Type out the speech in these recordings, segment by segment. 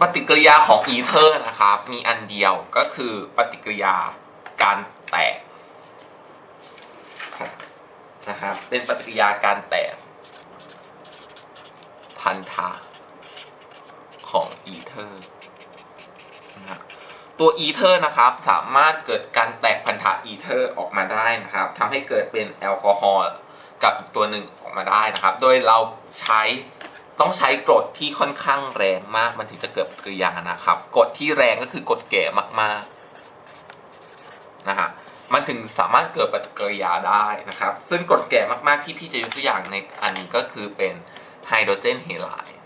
ปฏิกิริยาของอีเทอร์นะครับ มีอันเดียวก็คือปฏิกิริยาการแตกนะครับเป็นปฏิกิริยาการแตกพันธะของอีเทอร์นะครับตัวอีเทอร์นะครับสามารถเกิดการแตกพันธะอีเทอร์ออกมาได้นะครับทำให้เกิดเป็นแอลกอฮอล์กับตัวหนึ่งออกมาได้นะครับ โดยเราใช้ ต้องใช้กรดที่ค่อนข้างแรงมาก มันถึงจะเกิดปฏิกิริยานะครับกรดที่แรงก็คือกรดแก่มากๆนะฮะมันถึงสามารถเกิดปฏิกิริยาได้นะครับ ซึ่งกรดแก่มากๆที่พี่จะยกตัวอย่างในอันนี้ก็คือเป็นไฮโดรเจนเฮไลด์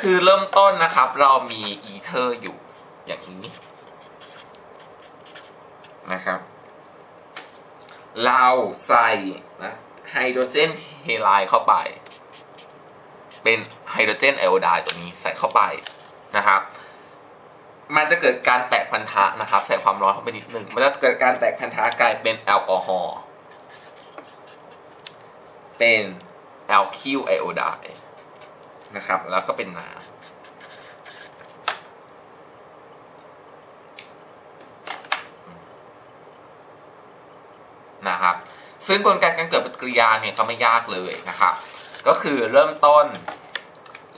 คือเริ่มต้นนะครับ เรามีอีเทอร์อยู่อย่างนี้นะครับ เราใส่นะ ไฮโดรเจนเฮไลด์เข้าไป เป็นไฮโดรเจนไอโอไดตัวนี้ใส่เข้าไปนะครับ มันจะเกิดการแตกพันธะนะครับ ใส่ความร้อนเข้าไปนิดหนึ่งมันจะเกิดการแตกพันธะกลายเป็นแอลกอฮอล์เป็นแอลคิวไอโอไดนะครับ แล้วก็เป็นน้ำนะครับ ซึ่งกลไกการเกิดปฏิกิริยาเนี่ยก็ไม่ยากเลยนะครับ ก็คือเริ่มต้น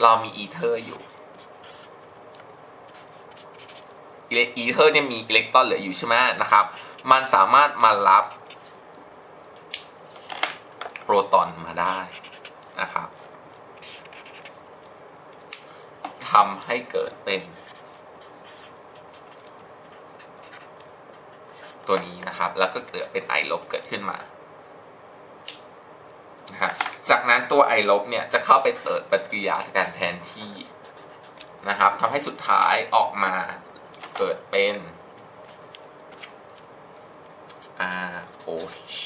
เรามีอีเทอร์อยู่อีเทอร์เนี่ยมีอิเล็กตรอนเหลืออยู่ใช่ไหมนะครับ มันสามารถมารับโปรตอนมาได้นะครับทำให้เกิดเป็น ตัวนี้นะครับ แล้วก็เกิดเป็นไอลบเกิดขึ้นมา จากนั้นตัวไอลบเนี่ยจะเข้าไปเกิดปฏิกิริยาการแทนที่นะครับทำให้สุดท้ายออกมาเกิดเป็น ROH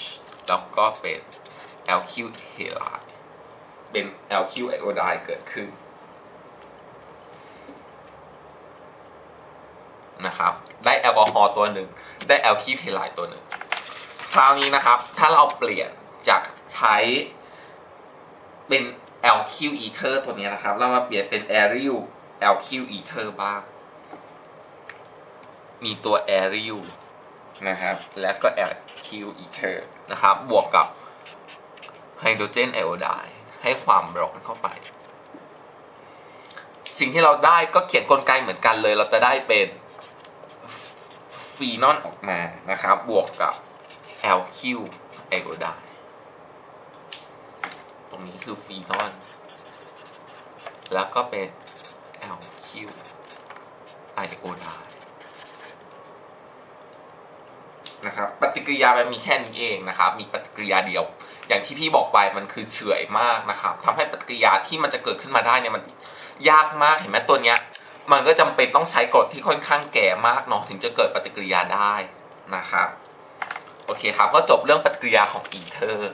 แล้วก็เป็น LQ halide เป็น LQ iodide เกิดขึ้นนะครับได้แอลกอฮอล์ตัวหนึ่งได้แอลคีเพลน์ตัวหนึ่งคราวนี้นะครับ ถ้าเราเปลี่ยนจากใช้ เป็น LQ ether ตัวนี้นะครับ เรามาเปลี่ยนเป็น aryl LQ ether บ้าง มีตัว aryl นะครับ แล้วก็ LQ ether นะครับ บวกกับไฮโดรเจนไอโอไดด์ให้ความร้อนเข้าไป สิ่งที่เราได้ก็เขียนกลไกเหมือนกันเลย เราจะได้เป็นฟีนอนออกมานะครับ บวกกับ LQ ไอโอไดด์ งนี้คือฟีนอนแล้วก็เป็น LQ ไอโอไดนะครับปฏิกิริยามันมีแค่นี้เองนะครับ มีปฏิกิริยาเดียว อย่างที่พี่บอกไปมันคือเฉื่อยมากนะครับทำให้ปฏิกิริยาที่มันจะเกิดขึ้นมาได้เนี่ยมันยากมากเห็นไหมตัวเนี้ย มันก็จำเป็นต้องใช้กรดที่ค่อนข้างแก่มากเนาะถึงจะเกิดปฏิกิริยาได้นะครับ โอเคครับก็จบเรื่องปฏิกิริยาของอีเทอร์